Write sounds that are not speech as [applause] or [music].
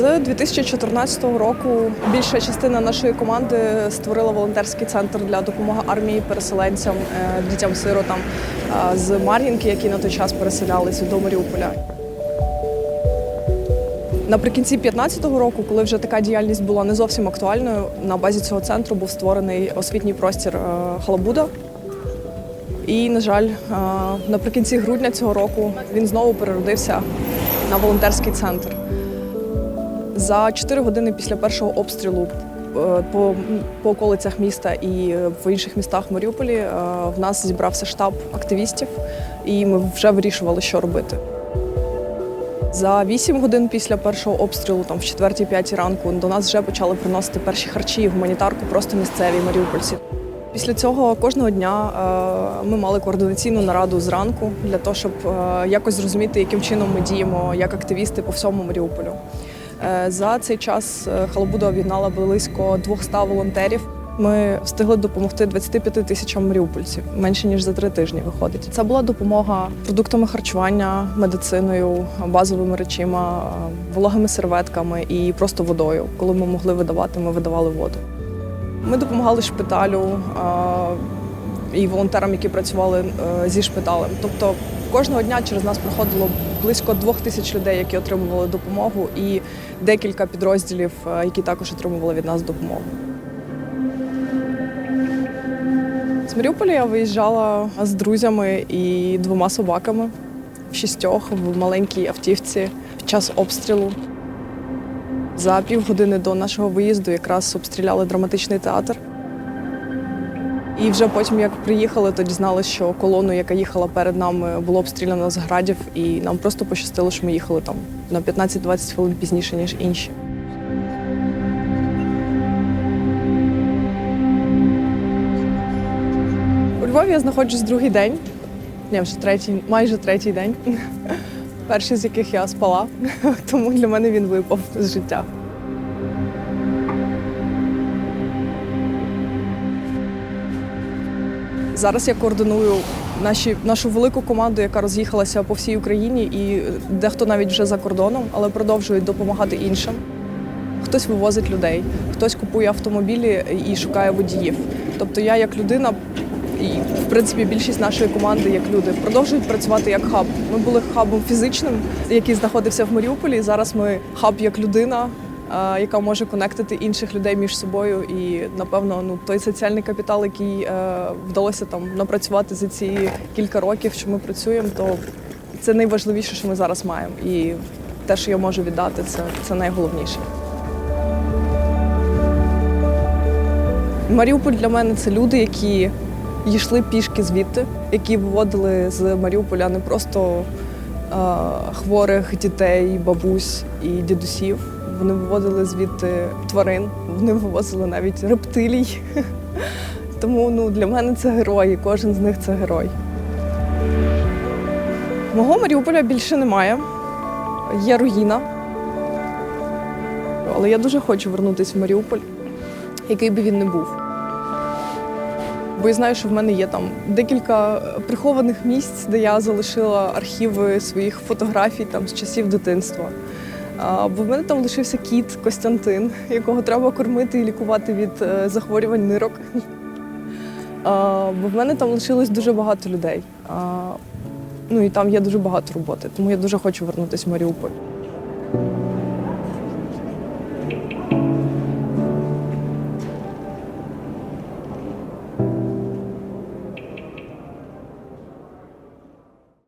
З 2014 року більша частина нашої команди створила волонтерський центр для допомоги армії переселенцям, е, дітям-сиротам е, з Мар'їнки, які на той час переселялися до Маріуполя. Наприкінці 2015 року, коли вже така діяльність була не зовсім актуальною, на базі цього центру був створений освітній простір е, Халабуда. І, на жаль, наприкінці грудня цього року він знову переродився на волонтерський центр. За 4 години після першого обстрілу е, по, по околицях міста і в інших містах Маріуполі е, в нас зібрався штаб активістів, і ми вже вирішували, що робити. За 8 годин після першого обстрілу, там в 4-5 ранку, до нас вже почали приносити перші харчі і гуманітарку просто місцеві маріупольці. Після цього кожного дня е, ми мали координаційну нараду зранку для того, щоб якось зрозуміти, яким чином ми діємо як активісти по всьому Маріуполю. Е, За цей час е, Халабуда об'єднала близько 200 волонтерів. Ми встигли допомогти 25 тисячам маріупольців менше ніж за три тижні. Виходить. Це була допомога продуктами харчування, медициною, базовими речима, е, вологими серветками і просто водою. Коли ми могли видавати, ми видавали воду. Ми допомагали шпиталю і волонтерам, які працювали е, зі шпиталем. Тобто кожного дня через нас проходило близько двох тисяч людей, які отримували допомогу, і декілька підрозділів, е, які також отримували від нас допомогу. З Маріуполя я виїжджала з друзями і двома собаками в шістьох в маленькій автівці під час обстрілу. За півгодини до нашого виїзду якраз обстріляли драматичний театр. І вже потім, як приїхали, то дізналися, що колону, яка їхала перед нами, було обстріляно з градів, і нам просто пощастило, що ми їхали там на 15-20 хвилин пізніше, ніж інші. У Львові я знаходжусь другий день. Ні, вже третій, майже третій день. [laughs] Перший з яких я спала, [laughs] тому для мене він випав з життя. Зараз я координую наші, нашу велику команду, яка роз'їхалася по всій Україні, і дехто навіть вже за кордоном, але продовжують допомагати іншим. Хтось вивозить людей, хтось купує автомобілі і шукає водіїв. Тобто я як людина, і в принципі більшість нашої команди як люди продовжують працювати як хаб. Ми були хабом фізичним, який знаходився в Маріуполі. Зараз ми хаб як людина, яка може конектити інших людей між собою. І напевно, ну той соціальний капітал, який е, вдалося там напрацювати за ці кілька років, що ми працюємо, то це найважливіше, що ми зараз маємо. І те, що я можу віддати, це, це найголовніше. Маріуполь для мене це люди, які йшли пішки звідти, які виводили з Маріуполя не просто е, хворих дітей, бабусь і дідусів. Вони виводили звідти тварин, вони вивозили навіть рептилій. [laughs] Тому ну, для мене це герої, кожен з них це герой. Мого Маріуполя більше немає. Є руїна. Але я дуже хочу вернутися в Маріуполь, який би він не був. Бо я знаю, що в мене є там декілька прихованих місць, де я залишила архіви своїх фотографій там з часів дитинства. Бо в мене там лишився кіт Костянтин, якого треба кормити і лікувати від е, захворювань нирок. Бо в мене там лишилось дуже багато людей. Ну і там є дуже багато роботи, тому я дуже хочу вернутися в Маріуполь.